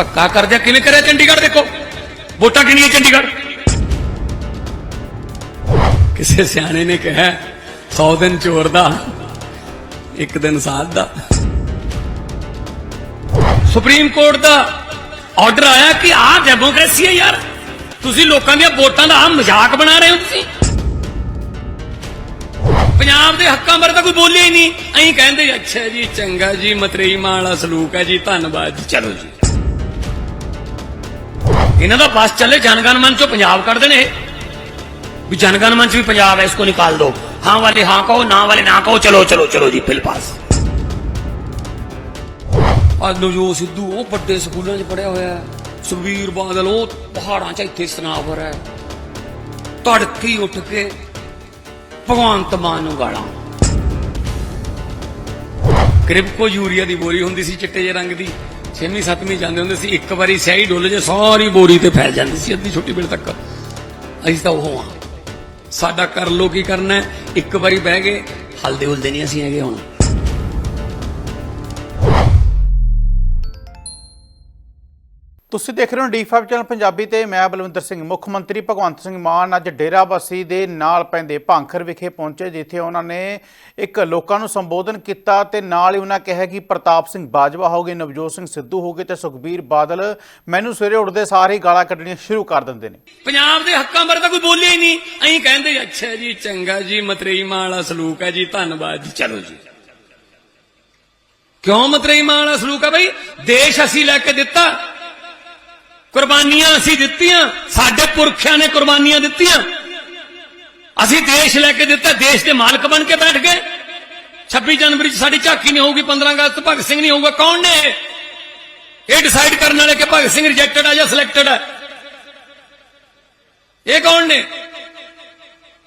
ਧੱਕਾ ਕਰਦਿਆ ਕਿਵੇਂ ਕਰਿਆ ਚੰਡੀਗੜ੍ਹ ਦੇਖੋ? ਵੋਟਾਂ ਕਿੰਨੀਆਂ ਚੰਡੀਗੜ੍ਹ? ਕਿਸੇ ਸਿਆਣੇ ਨੇ ਕਿਹਾ 100 ਦਿਨ ਚੋਰ ਦਾ, ਇੱਕ ਦਿਨ ਸਾਧ ਦਾ। ਸੁਪਰੀਮ ਕੋਰਟ ਦਾ ਆਰਡਰ ਆਇਆ ਕਿ ਆਹ ਡੈਮੋਕ੍ਰੇਸੀ ਹੈ ਯਾਰ। ਤੁਸੀਂ ਲੋਕਾਂ ਦੀਆਂ ਵੋਟਾਂ ਦਾ ਆਹ ਮਜ਼ਾਕ ਬਣਾ ਰਹੇ ਹੋ ਤੁਸੀਂ। ਪੰਜਾਬ ਦੇ ਹੱਕਾਂ ਬਾਰੇ ਤਾਂ ਕੋਈ ਬੋਲਿਆ ਹੀ ਨਹੀਂ। ਅਸੀਂ ਕਹਿੰਦੇ, ਅੱਛਾ ਜੀ, ਚੰਗਾ ਜੀ, ਮਤਰੇਈ ਮਾਂ ਵਾਲਾ ਸਲੂਕ ਹੈ ਜੀ, ਧੰਨਵਾਦ ਚਲੋ ਜੀ। ਇਹਨਾਂ ਦਾ ਪਾਸ ਚੱਲੇ ਜਨਗਣ ਮੰਚ ਚੋਂ ਪੰਜਾਬ ਕੱਢ ਦੇਣੇ ਵੀ ਜਨਗਣ ਮੰਚ ਵੀ ਪੰਜਾਬ ਹੈ, ਇਸ ਕੋ ਨਿਕਾਲ ਦਿਓ ਹਾਂ ਵਾਲੇ ਹਾਂ ਕਹੋ, ਨਾ ਵਾਲੇ ਨਾ ਕਹੋ, ਚਲੋ ਚਲੋ ਚਲੋ ਜੀ ਫਿਲ ਪਾਸ। ਅੱਜ ਨਵਜੋਤ ਸਿੱਧੂ, ਉਹ ਵੱਡੇ ਸਕੂਲਾਂ 'ਚ ਪੜਿਆ ਹੋਇਆ ਹੈ। ਸੁਖਬੀਰ ਬਾਦਲ, ਉਹ ਪਹਾੜਾਂ 'ਚ ਇੱਥੇ ਸਨਾਵਰ ਹੈ। ਤੜਕੀ ਉੱਠ ਕੇ ਭਗਵੰਤ ਮਾਨ ਨੂੰ ਗਾਲਾਂ। ਕ੍ਰਿਪਕੋ ਯੂਰੀਆ ਦੀ ਬੋਰੀ ਹੁੰਦੀ ਸੀ, ਚਿੱਟੇ ਜਿਹੇ ਰੰਗ ਦੀ। 6ਵੀਂ 7ਵੀਂ ਜਾਂਦੇ ਹੁੰਦੇ ਸੀ, ਇੱਕ ਵਾਰੀ ਸਿਆਹੀ ਡੁੱਲ ਜੇ, ਸਾਰੀ ਬੋਰੀ ਤੇ ਫੈਲ ਜਾਂਦੀ ਸੀ, ਅੱਧੀ ਛੋਟੀ ਵੇਲੇ ਤੱਕ। ਅਸੀਂ ਤਾਂ ਉਹ ਹਾਂ। ਸਾਡਾ ਕਰ ਲੋ ਕੀ ਕਰਨਾ ਇੱਕ ਵਾਰੀ ਬਹਿ ਗਏ ਹਲਦੇ ਹੁਲਦੇ ਨਹੀਂ ਅਸੀਂ ਹੈਗੇ ਹੁਣ। ਤੁਸੀਂ ਦੇਖ ਰਹੇ ਹੋ ਡੀ5 ਚੈਨਲ ਪੰਜਾਬੀ ਤੇ ਮੈਂ ਬਲਵਿੰਦਰ ਸਿੰਘ, ਮੁੱਖ ਮੰਤਰੀ ਭਗਵੰਤ ਸਿੰਘ ਮਾਨ ਅੱਜ ਡੇਰਾਬੱਸੀ ਦੇ ਨਾਲ ਪੈਂਦੇ ਭਾਂਖਰ ਵਿਖੇ ਪਹੁੰਚੇ, ਜਿੱਥੇ ਉਹਨਾਂ ਨੇ ਇੱਕ ਲੋਕਾਂ ਨੂੰ ਸੰਬੋਧਨ ਕੀਤਾ ਤੇ ਨਾਲ ਹੀ ਉਹਨਾਂ ਕਿਹਾ ਕਿ ਪ੍ਰਤਾਪ ਸਿੰਘ ਬਾਜਵਾ ਹੋਗੇ ਨਵਜੋਤ ਸਿੰਘ ਸਿੱਧੂ ਹੋਗੇ ਤੇ ਸੁਖਬੀਰ ਬਾਦਲ ਮੈਨੂੰ ਸਵੇਰੇ ਉੱਠਦੇ ਸਾਰ ਹੀ ਗਾਲਾਂ ਕੱਢਣੀਆਂ ਸ਼ੁਰੂ ਕਰ ਦਿੰਦੇ ਨੇ। ਪੰਜਾਬ ਦੇ ਹੱਕਾਂ ਬਾਰੇ ਤਾਂ ਕੋਈ ਬੋਲਿਆ ਹੀ ਨਹੀਂ। ਅਸੀਂ ਕਹਿੰਦੇ, ਅੱਛਾ ਜੀ, ਚੰਗਾ ਜੀ, ਮਤਰੇਈ ਮਾਂ ਵਾਲਾ ਸਲੂਕ ਹੈ ਜੀ, ਧੰਨਵਾਦ ਜੀ, ਚਲੋ ਜੀ। ਕਿਉਂ ਮਤਰੇਈ ਮਾਂ ਵਾਲਾ ਸਲੂਕ ਹੈ ਬਈ? ਦੇਸ਼ ਅਸੀਂ ਲੈ ਕੇ ਦਿੱਤਾ ਕੁਰਬਾਨੀਆਂ ਅਸੀਂ ਦਿੱਤੀਆਂ, ਸਾਡੇ ਪੁਰਖਿਆਂ ਨੇ ਕੁਰਬਾਨੀਆਂ ਦਿੱਤੀਆਂ। ਅਸੀਂ ਦੇਸ਼ ਲੈ ਕੇ ਦਿੱਤਾ, ਦੇਸ਼ ਦੇ ਮਾਲਕ ਬਣ ਕੇ ਬੈਠ ਗਏ। 26 ਜਨਵਰੀ 'ਚ ਸਾਡੀ ਝਾਕੀ ਨਹੀਂ ਹੋਊਗੀ 15 ਅਗਸਤ ਭਗਤ ਸਿੰਘ ਨਹੀਂ ਹੋਊਗਾ। ਕੌਣ ਨੇ ਇਹ? ਇਹ ਡਿਸਾਈਡ ਕਰਨ ਵਾਲੇ ਕਿ ਭਗਤ ਸਿੰਘ ਰਿਜੈਕਟਡ ਹੈ ਜਾਂ ਸਿਲੈਕਟਡ ਹੈ ਇਹ ਕੌਣ ਨੇ?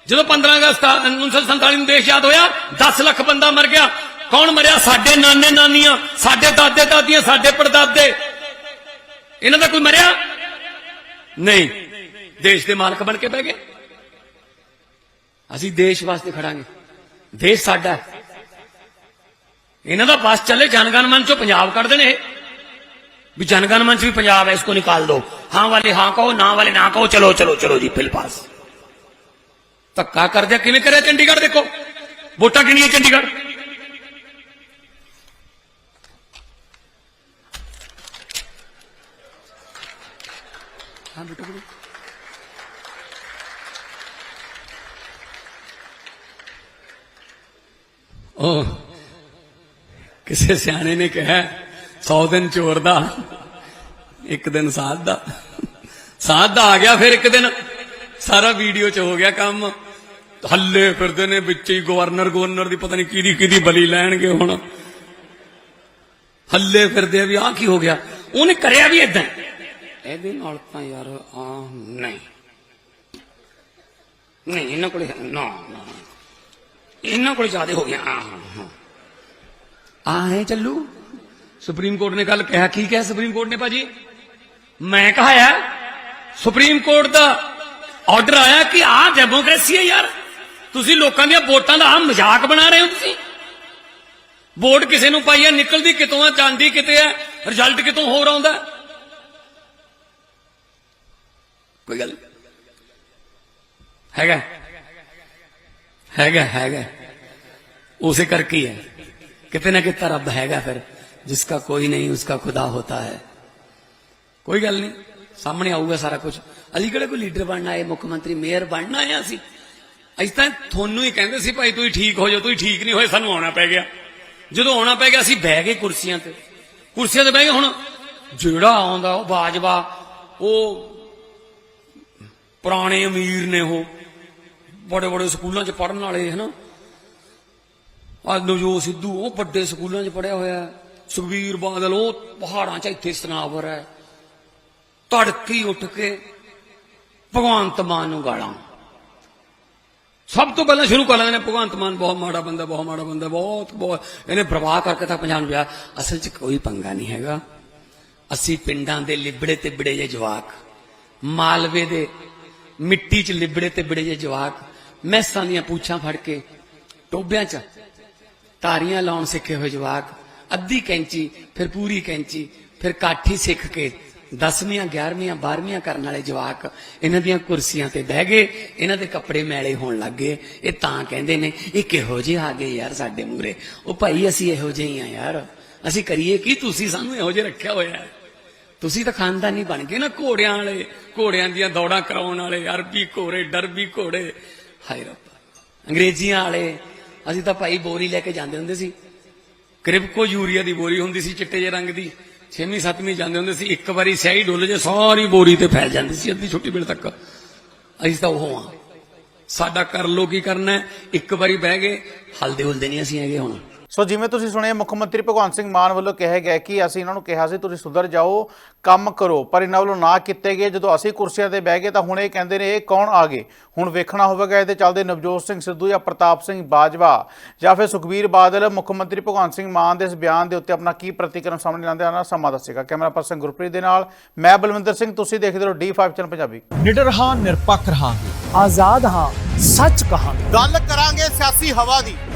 ਜਦੋਂ 15 ਅਗਸਤ 1947 ਨੂੰ ਦੇਸ਼ ਯਾਦ ਹੋਇਆ 10 ਲੱਖ ਬੰਦਾ ਮਰ ਗਿਆ। ਕੌਣ ਮਰਿਆ? ਸਾਡੇ ਨਾਨੇ ਨਾਨੀਆਂ ਸਾਡੇ ਦਾਦੇ ਦਾਦੀਆਂ ਸਾਡੇ ਪੜਦਾਦੇ। ਇਹਨਾਂ ਦਾ ਕੋਈ ਮਰਿਆ? ਨਹੀਂ। ਦੇਸ਼ ਦੇ ਮਾਲਕ ਬਣ ਕੇ ਬਹਿ ਗਏ। ਅਸੀਂ ਦੇਸ਼ ਵਾਸਤੇ ਖੜਾਂਗੇ। ਦੇਸ਼ ਸਾਡਾ ਇਹਨਾਂ ਦਾ ਬਸ ਚੱਲੇ, ਜਨਗਣ ਮਨ ਚੋਂ ਪੰਜਾਬ ਕੱਢ ਦੇਣੇ ਵੀ ਜਨਗਣ ਮਨ ਚ ਵੀ ਪੰਜਾਬ ਹੈ, ਇਸ ਕੋ ਨਿਕਾਲ ਦਿਓ ਹਾਂ ਵਾਲੇ ਹਾਂ ਕਹੋ, ਨਾ ਵਾਲੇ ਨਾ ਕਹੋ, ਚਲੋ ਚਲੋ ਚਲੋ ਜੀ, ਫਿਲ ਪਾਸ। ਧੱਕਾ ਕਰਦੇ ਕਿਵੇਂ ਕਰਿਆ ਚੰਡੀਗੜ੍ਹ ਦੇਖੋ? ਵੋਟਾਂ ਕਿੰਨੀਆਂ ਚੰਡੀਗੜ੍ਹ? ਹਾਂ ਬੇਟਾ ਬੋਲੋ ਉਹ ਕਿਸੇ ਸਿਆਣੇ ਨੇ ਕਿਹਾ 100 ਦਿਨ ਚੋਰ ਦਾ, ਇੱਕ ਦਿਨ ਸਾਧ ਦਾ। ਸਾਧ ਦਾ ਆ ਗਿਆ, ਫਿਰ ਇੱਕ ਦਿਨ ਸਾਰਾ ਵੀਡੀਓ ਚ ਹੋ ਗਿਆ ਕੰਮ। ਹੱਲੇ ਫਿਰਦੇ ਨੇ ਵਿੱਚ ਹੀ ਗਵਰਨਰ ਗਵਰਨਰ ਦੀ ਪਤਾ ਨਹੀਂ ਕਿਹਦੀ ਕਿਹਦੀ ਬਲੀ ਲੈਣਗੇ ਹੁਣ। ਹੱਲੇ ਫਿਰਦੇ ਆ ਵੀ ਆਹ ਕੀ ਹੋ ਗਿਆ? ਉਹਨੇ ਕਰਿਆ ਵੀ ਇਦਾਂ ਇਹਦੇ ਨਾਲ ਤਾਂ ਯਾਰ ਆ ਨਹੀਂ। ਨਹੀਂ, ਇਹਨਾਂ ਕੋਲ ਨਾ ਨਾ। ਇਹਨਾਂ ਕੋਲ ਜ਼ਿਆਦਾ ਹੋ ਗਿਆ। ਆ ਹਾਂ। ਆ ਹੈ ਚੱਲੂ। ਸੁਪਰੀਮ ਕੋਰਟ ਨੇ ਕੱਲ ਕਿਹਾ, ਕੀ ਕਿਹਾ ਸੁਪਰੀਮ ਕੋਰਟ ਨੇ ਭਾਜੀ? ਮੈਂ ਕਹਾਇਆ, ਸੁਪਰੀਮ ਕੋਰਟ ਦਾ ਆਰਡਰ ਆਇਆ ਕਿ ਆਹ ਡੈਮੋਕ੍ਰੇਸੀ ਹੈ ਯਾਰ। ਤੁਸੀਂ ਲੋਕਾਂ ਦੀਆਂ ਵੋਟਾਂ ਦਾ ਆਹ ਮਜ਼ਾਕ ਬਣਾ ਰਹੇ ਹੋ ਤੁਸੀਂ। ਵੋਟ ਕਿਸੇ ਨੂੰ ਪਾਈ ਹੈ, ਨਿਕਲਦੀ ਕਿਤੋਂ ਆ ਜਾਂਦੀ ਕਿਤੇ ਹੈ ਰਿਜ਼ਲਟ ਕਿਤੋਂ ਹੋਰ ਆਉਂਦਾ ਹੈ? ਕੋਈ ਗੱਲ ਹੈਗਾ? ਹੈਗਾ ਹੈਗਾ। ਉਸੇ ਕਰਕੇ ਹੈ ਕਿਤੇ ਨਾ ਕਿਤੇ ਰੱਬ ਹੈਗਾ ਫਿਰ ਜਿਸ ਦਾ ਕੋਈ ਨਹੀਂ ਉਸ ਦਾ ਖੁਦਾ ਹੁੰਦਾ ਹੈ। ਕੋਈ ਗੱਲ ਨਹੀਂ, ਸਾਹਮਣੇ ਆਊਗਾ ਸਾਰਾ ਕੁਝ ਅਸੀਂ ਕਿਹੜੇ ਕੋਈ ਲੀਡਰ ਬਣਨਾ ਆਏ ਮੁੱਖ ਮੰਤਰੀ, ਮੇਅਰ ਬਣਨਾ ਹੈ ਅਸੀਂ? ਅਸੀਂ ਤਾਂ ਤੁਹਾਨੂੰ ਹੀ ਕਹਿੰਦੇ ਸੀ ਭਾਈ ਤੁਸੀਂ ਠੀਕ ਹੋ ਜਾਓ ਤੁਸੀਂ ਠੀਕ ਨਹੀਂ ਹੋਏ, ਸਾਨੂੰ ਆਉਣਾ ਪੈ ਗਿਆ। ਜਦੋਂ ਆਉਣਾ ਪੈ ਗਿਆ, ਅਸੀਂ ਬਹਿ ਗਏ ਕੁਰਸੀਆਂ ਤੇ। ਕੁਰਸੀਆਂ ਤੇ ਬਹਿ ਗਏ ਹੁਣ। ਜਿਹੜਾ ਆਉਂਦਾ, ਉਹ ਬਾਜਵਾ, ਉਹ ਪੁਰਾਣੇ ਅਮੀਰ ਨੇ ਉਹ। ਬੜੇ ਬੜੇ ਸਕੂਲਾਂ 'ਚ ਪੜਨ ਵਾਲੇ, ਹਨਾ? ਅੱਜ ਜੋ ਸਿੱਧੂ, ਉਹ ਵੱਡੇ ਸਕੂਲਾਂ 'ਚ ਪੜਿਆ ਹੋਇਆ ਸੁਖਬੀਰ ਬਾਦਲ, ਉਹ ਪਹਾੜਾਂ 'ਚ ਇੱਥੇ ਸਨਾਵਰ ਹੈ। ਤੜਕੀ ਉੱਠ ਕੇ ਭਗਵੰਤ ਮਾਨ ਨੂੰ ਗਾਲਾਂ। ਸਭ ਤੋਂ ਪਹਿਲਾਂ ਸ਼ੁਰੂ ਕਰ ਲੈਂਦੇ ਨੇ ਭਗਵੰਤ ਮਾਨ, ਬਹੁਤ ਮਾੜਾ ਬੰਦਾ, ਬਹੁਤ ਮਾੜਾ ਬੰਦਾ, ਬਹੁਤ ਬਹੁਤ। ਇਹਨੇ ਬਰਬਾਦ ਕਰਕੇ ਤਾਂ ਪੰਜਾਬ ਨੂੰ ਵਿਆਹ ਅਸਲ 'ਚ ਕੋਈ ਪੰਗਾ ਨਹੀਂ ਹੈਗਾ। ਅਸੀਂ ਪਿੰਡਾਂ ਦੇ ਲਿਬੜੇ ਤੇ ਬਿੜੇ ਜੇ ਜਵਾਕ। ਮਾਲਵੇ ਦੇ ਮਿੱਟੀ 'ਚ ਲਿਬੜੇ ਤੇ ਬਿੜੇ ਜੇ ਜਵਾਕ, ਮੈਸਾਂ ਦੀਆਂ ਪੂਛਾਂ ਫੜ ਕੇ ਟੋਬਿਆਂ 'ਚ ਤਾਰੀਆਂ ਲਾਉਣ ਸਿੱਖੇ ਹੋਏ ਜਵਾਕ, ਅੱਧੀ ਕੈਂਚੀ, ਫਿਰ ਪੂਰੀ ਕੈਂਚੀ, ਫਿਰ ਕਾਠੀ ਸਿੱਖ ਕੇ 10ਵੀਆਂ 11ਵੀਆਂ 12ਵੀਆਂ ਕਰਨ ਵਾਲੇ ਜਵਾਕ ਇਹਨਾਂ ਦੀਆਂ ਕੁਰਸੀਆਂ ਤੇ ਬਹਿ ਗਏ, ਇਹਨਾਂ ਦੇ ਕੱਪੜੇ ਮੈਲੇ ਹੋਣ ਲੱਗ ਗਏ। ਇਹ ਤਾਂ ਕਹਿੰਦੇ ਨੇ, ਇਹ ਕਿਹੋ ਜਿਹੇ ਆ ਗਏ ਯਾਰ ਸਾਡੇ ਮੂਰੇ ਉਹ ਭਾਈ ਅਸੀਂ ਇਹੋ ਜਿਹੇ ਹੀ ਆ ਯਾਰ। ਅਸੀਂ ਕਰੀਏ ਕੀ? ਤੁਸੀਂ ਸਾਨੂੰ ਇਹੋ ਜਿਹੇ ਰੱਖਿਆ ਹੋਇਆ ਹੈ। ਤੁਸੀਂ ਤਾਂ ਖਾਨਦਾਨੀ ਬਣ ਗਏ ਨਾ ਘੋੜਿਆਂ ਵਾਲੇ, ਘੋੜਿਆਂ ਦੀਆਂ ਦੌੜਾਂ ਕਰਾਉਣ ਵਾਲੇ, ਅਰਬੀ ਘੋੜੇ, ਡਰਬੀ ਘੋੜੇ। ਹਾਏ ਰੱਬਾ। ਅੰਗਰੇਜ਼ੀਆਂ ਵਾਲੇ, ਅਸੀਂ ਤਾਂ ਭਾਈ ਬੋਰੀ ਲੈ ਕੇ ਜਾਂਦੇ ਹੁੰਦੇ ਸੀ। ਕ੍ਰਿਪਕੋ ਯੂਰੀਆ ਦੀ ਬੋਰੀ ਹੁੰਦੀ ਸੀ, ਚਿੱਟੇ ਜਿਹੇ ਰੰਗ ਦੀ। 6ਵੀਂ 7ਵੀਂ ਜਾਂਦੇ ਹੁੰਦੇ ਸੀ, ਇੱਕ ਵਾਰੀ ਸਿਆਹੀ ਡੋਲ ਜੇ, ਸਾਰੀ ਬੋਰੀ ਤੇ ਫੈਲ ਜਾਂਦੀ ਸੀ, ਅੱਧੀ ਛੁੱਟੀ ਵੇਲੇ ਤੱਕ। ਅਸੀਂ ਤਾਂ ਉਹ ਹਾਂ। ਸਾਡਾ ਕਰ ਲੋ ਕੀ ਕਰਨਾ ਇੱਕ ਵਾਰੀ ਬਹਿ ਗਏ, ਹਲਦੇ ਹੁਲਦੇ ਨਹੀਂ ਅਸੀਂ ਹੈਗੇ ਹੁਣ। ਸੋ ਜਿਵੇਂ ਤੁਸੀਂ ਸੁਣਿਆ ਮੁੱਖ ਮੰਤਰੀ ਭਗਵੰਤ ਸਿੰਘ ਮਾਨ ਵੱਲੋਂ ਕਿਹਾ ਗਿਆ ਕਿ ਅਸੀਂ ਇਹਨਾਂ ਨੂੰ ਕਿਹਾ ਸੀ ਤੁਸੀਂ ਸੁਧਰ ਜਾਓ ਕੰਮ ਕਰੋ ਪਰ ਇਹਨਾਂ ਵੱਲੋਂ ਨਾ ਕੀਤੇ ਗਏ। ਜਦੋਂ ਅਸੀਂ ਕੁਰਸੀਆਂ ਤੇ ਬਹਿ ਗਏ ਤਾਂ ਹੁਣ ਇਹ ਕਹਿੰਦੇ ਨੇ ਇਹ ਕੌਣ ਆ ਗਏ? ਹੁਣ ਵੇਖਣਾ ਹੋਵੇਗਾ ਇਹਦੇ ਚੱਲਦੇ ਨਵਜੋਤ ਸਿੰਘ ਸਿੱਧੂ ਜਾਂ ਪ੍ਰਤਾਪ ਸਿੰਘ ਬਾਜਵਾ ਜਾਂ ਫਿਰ ਸੁਖਬੀਰ ਬਾਦਲ। ਮੁੱਖ ਮੰਤਰੀ ਭਗਵੰਤ ਸਿੰਘ ਮਾਨ ਦੇ ਇਸ ਬਿਆਨ ਦੇ ਉੱਤੇ ਆਪਣਾ ਕੀ ਪ੍ਰਤੀਕਰਮ ਸਾਹਮਣੇ ਲਾਉਂਦੇ ਹਨ ਸਮਾਂ ਦੱਸੇਗਾ। ਕੈਮਰਾ ਪਰਸਨ ਗੁਰਪ੍ਰੀਤ ਦੇ ਨਾਲ ਮੈਂ ਬਲਵਿੰਦਰ ਸਿੰਘ ਤੁਸੀਂ ਦੇਖਦੇ ਰਹੋ D5 ਚੈਨਲ ਪੰਜਾਬੀ। ਨਿਡਰ ਹਾਂ ਨਿਰਪੱਖ ਰਹਾਂਗੇ। ਆਜ਼ਾਦ ਹਾਂ ਸੱਚ ਕਹਾਂਗੇ। ਗੱਲ ਕਰਾਂਗੇ ਸਿਆਸੀ ਹਵਾ ਦੀ।